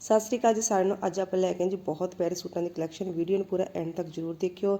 ਸਤਿ ਸ੍ਰੀ ਅਕਾਲ ਜੀ ਸਾਰਿਆਂ ਨੂੰ। ਅੱਜ ਆਪਾਂ ਲੈ ਕੇ ਆਏ ਜੀ ਬਹੁਤ ਪਿਆਰੇ ਸੂਟਾਂ ਦੀ ਕਲੈਕਸ਼ਨ ਵੀਡੀਓ ਨੂੰ ਪੂਰਾ ਐਂਡ ਤੱਕ ਜਰੂਰ ਦੇਖਿਓ।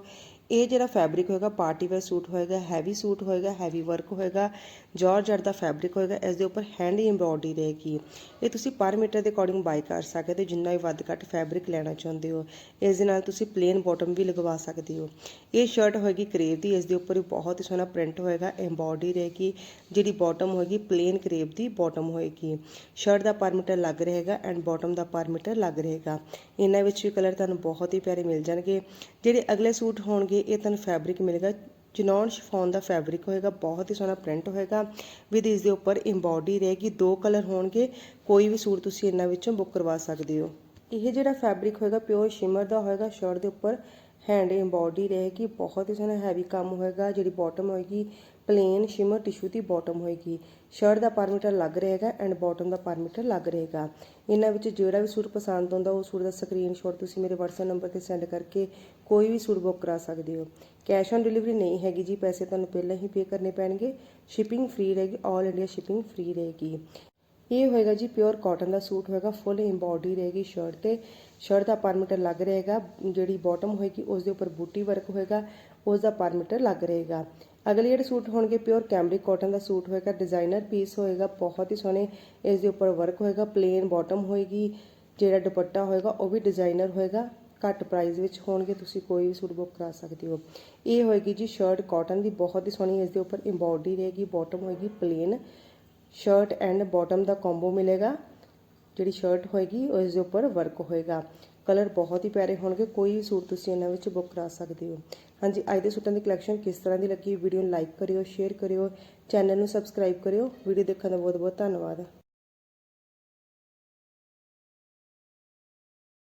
ਇਹ ਜਿਹੜਾ ਫੈਬਰਿਕ ਹੋਏਗਾ ਪਾਰਟੀ ਵੇਅਰ ਸੂਟ ਹੋਏਗਾ ਹੈਵੀ ਸੂਟ ਹੋਏਗਾ ਹੈਵੀ ਵਰਕ ਹੋਏਗਾ ਜਾਰਜਟ ਦਾ ਫੈਬਰਿਕ ਹੋਏਗਾ, ਇਸ ਦੇ ਉੱਪਰ ਹੈਂਡ ਐਮਬ੍ਰੋਇਡਰੀ ਰਹੇਗੀ। ਇਹ ਤੁਸੀਂ ਪਰ ਮੀਟਰ ਦੇ ਅਕੋਰਡਿੰਗ ਬਾਈ ਕਰ ਸਕਦੇ ਹੋ, ਜਿੰਨਾ ਵੀ ਵੱਧ ਘੱਟ ਫੈਬਰਿਕ ਲੈਣਾ ਚਾਹੁੰਦੇ ਹੋ। ਇਸ ਦੇ ਨਾਲ ਤੁਸੀਂ ਪਲੇਨ ਬਾਟਮ ਵੀ ਲਗਵਾ ਸਕਦੇ ਹੋ। ਇਹ ਸ਼ਰਟ ਹੋਏਗੀ ਕਰੇਵ ਦੀ, ਇਸ ਦੇ ਉੱਪਰ ਵੀ ਬਹੁਤ ਹੀ ਸੋਹਣਾ ਪ੍ਰਿੰਟ ਹੋਏਗਾ ਐਮਬ੍ਰੋਇਡਰੀ ਰਹੇਗੀ। ਜਿਹੜੀ ਬਾਟਮ ਹੋਏਗੀ ਪਲੇਨ ਕਰੇਵ ਦੀ ਬਾਟਮ ਹੋਏਗੀ। ਸ਼ਰਟ ਦਾ ਪਰ ਮੀਟਰ ਲੱਗ ਰਹੇਗਾ and bottom the per metre ਲੱਗ ਰਹੇਗਾ। ਇਹਨਾਂ ਵਿੱਚ ਵੀ ਕਲਰ ਤੁਹਾਨੂੰ ਬਹੁਤ ਹੀ ਪਿਆਰੇ ਮਿਲ ਜਾਣਗੇ। ਜਿਹੜੇ ਅਗਲੇ ਸੂਟ ਹੋਣਗੇ, ਇਹ ਤੁਹਾਨੂੰ ਫੈਬਰਿਕ ਮਿਲੇਗਾ। ਚਨੌਨ ਸ਼ਿਫੋਨ ਦਾ ਫੈਬਰਿਕ ਹੋਏਗਾ, ਬਹੁਤ ਹੀ ਸੋਹਣਾ ਪ੍ਰਿੰਟ ਹੋਏਗਾ। ਵਿਦ ਇਸ ਦੇ ਉੱਪਰ ਐਮਬੋਡੀ ਰਹੇਗੀ, ਦੋ ਕਲਰ ਹੋਣਗੇ। ਕੋਈ ਵੀ ਸੂਟ ਤੁਸੀਂ ਇਹਨਾਂ ਵਿੱਚੋਂ ਬੁੱਕ ਕਰਵਾ ਸਕਦੇ ਹੋ। ਇਹ ਜਿਹੜਾ ਫੈਬਰਿਕ ਹੋਏਗਾ ਪਿਓਰ ਸ਼ਿਮਰ ਦਾ ਹੋਏਗਾ ਸ਼ਰਟ ਦੇ ਉੱਪਰ ਹੈਂਡ ਐਮਬੋਡੀ ਰਹੇਗੀ, ਬਹੁਤ ਹੀ ਸੋਹਣਾ ਹੈਵੀ ਕੰਮ ਹੋਏਗਾ, ਜਿਹੜੀ ਬਾਟਮ ਹੋਏਗੀ ਪਲੇਨ ਸ਼ਿਮਰ ਟਿਸ਼ੂ ਦੀ ਬਾਟਮ ਹੋਏਗੀ। ਸ਼ਰਟ ਦਾ ਪਰਮੀਟਰ ਲੱਗ ਰਹੇਗਾ ਐਂਡ ਬਾਟਮ ਦਾ ਪਰਮੀਟਰ ਲੱਗ ਰਹੇਗਾ। ਇਹਨਾਂ ਵਿੱਚ ਜਿਹੜਾ ਵੀ ਸੂਟ ਪਸੰਦ ਆਉਂਦਾ ਉਹ ਸੂਟ ਦਾ ਸਕਰੀਨਸ਼ਾਟ ਤੁਸੀਂ ਮੇਰੇ WhatsApp ਨੰਬਰ ਤੇ ਸੈਂਡ ਕਰਕੇ ਕੋਈ ਵੀ ਸੂਟ ਬੁੱਕ ਕਰਾ ਸਕਦੇ ਹੋ। ਕੈਸ਼ ਔਨ ਡਿਲੀਵਰੀ ਨਹੀਂ ਹੈਗੀ ਜੀ, ਪੈਸੇ ਤੁਹਾਨੂੰ ਪਹਿਲਾਂ ਹੀ ਪੇ ਕਰਨੇ ਪੈਣਗੇ। ਸ਼ਿਪਿੰਗ ਫ੍ਰੀ ਰਹੇਗੀ 올 ਇੰਡੀਆ ਸ਼ਿਪਿੰਗ ਫ੍ਰੀ ਰਹੇਗੀ। ਇਹ ਹੋਏਗਾ ਜੀ ਪਿਓਰ ਕਾਟਨ ਦਾ ਸੂਟ ਹੋਏਗਾ ਫੁੱਲ ਐਮਬੋਡੀ ਰਹੇਗੀ ਸ਼ਰਟ ਤੇ। ਸ਼ਰਟ ਦਾ ਪਰ ਮੀਟਰ ਲੱਗ ਰਹੇਗਾ, ਜਿਹੜੀ ਬਾਟਮ ਹੋਏਗੀ, ਉਸ ਦੇ ਉੱਪਰ ਬੂਟੀ ਵਰਕ ਹੋਏਗਾ, ਉਸ ਦਾ ਪਰ ਮੀਟਰ ਲੱਗ ਰਹੇਗਾ। ਅਗਲੇ ਜਿਹੜੇ ਸੂਟ ਹੋਣਗੇ ਪਿਓਰ ਕੈਮਰਿਕ ਕਾਟਨ ਦਾ ਸੂਟ ਹੋਏਗਾ ਡਿਜ਼ਾਈਨਰ ਪੀਸ ਹੋਏਗਾ, ਬਹੁਤ ਹੀ ਸੋਹਣੇ, ਇਸ ਦੇ ਉੱਪਰ ਵਰਕ ਹੋਏਗਾ ਪਲੇਨ ਬਾਟਮ ਹੋਏਗੀ, ਜਿਹੜਾ ਦੁਪੱਟਾ ਹੋਏਗਾ, ਉਹ ਵੀ ਡਿਜ਼ਾਈਨਰ ਹੋਏਗਾ। ਘੱਟ ਪ੍ਰਾਈਸ ਵਿੱਚ ਹੋਣਗੇ, ਤੁਸੀਂ ਕੋਈ ਵੀ ਸੂਟ ਬੁੱਕ ਕਰਾ ਸਕਦੇ ਹੋ। ਇਹ ਹੋਏਗੀ ਜੀ ਸ਼ਰਟ ਕਾਟਨ ਦੀ, ਬਹੁਤ ਹੀ ਸੋਹਣੀ, ਇਸ ਦੇ ਉੱਪਰ ਐਮਬੋਡੀ ਰਹੇਗੀ ਬਾਟਮ ਹੋਏਗੀ ਪਲੇਨ ਸ਼ਰਟ ਐਂਡ ਬਾਟਮ ਦਾ ਕੰਬੋ ਮਿਲੇਗਾ। ਜਿਹੜੀ ਸ਼ਰਟ ਹੋਏਗੀ ਉਸ ਦੇ ਉੱਪਰ ਵਰਕ ਹੋਏਗਾ। ਕਲਰ ਬਹੁਤ ਹੀ ਪਿਆਰੇ ਹੋਣਗੇ। ਕੋਈ ਵੀ ਸੂਟ ਤੁਸੀਂ ਇਹਨਾਂ ਵਿੱਚ ਬੁੱਕ ਕਰਾ ਸਕਦੇ ਹੋ। ਹਾਂਜੀ, ਅੱਜ ਦੇ ਸੂਟਾਂ ਦੀ ਕਲੈਕਸ਼ਨ ਕਿਸ ਤਰ੍ਹਾਂ ਦੀ ਲੱਗੀ? ਵੀਡੀਓ ਨੂੰ ਲਾਈਕ ਕਰਿਓ ਸ਼ੇਅਰ ਕਰਿਓ। ਚੈਨਲ ਨੂੰ ਸਬਸਕ੍ਰਾਈਬ ਕਰਿਓ। ਵੀਡੀਓ ਦੇਖਣ ਦਾ ਬਹੁਤ ਬਹੁਤ ਧੰਨਵਾਦ।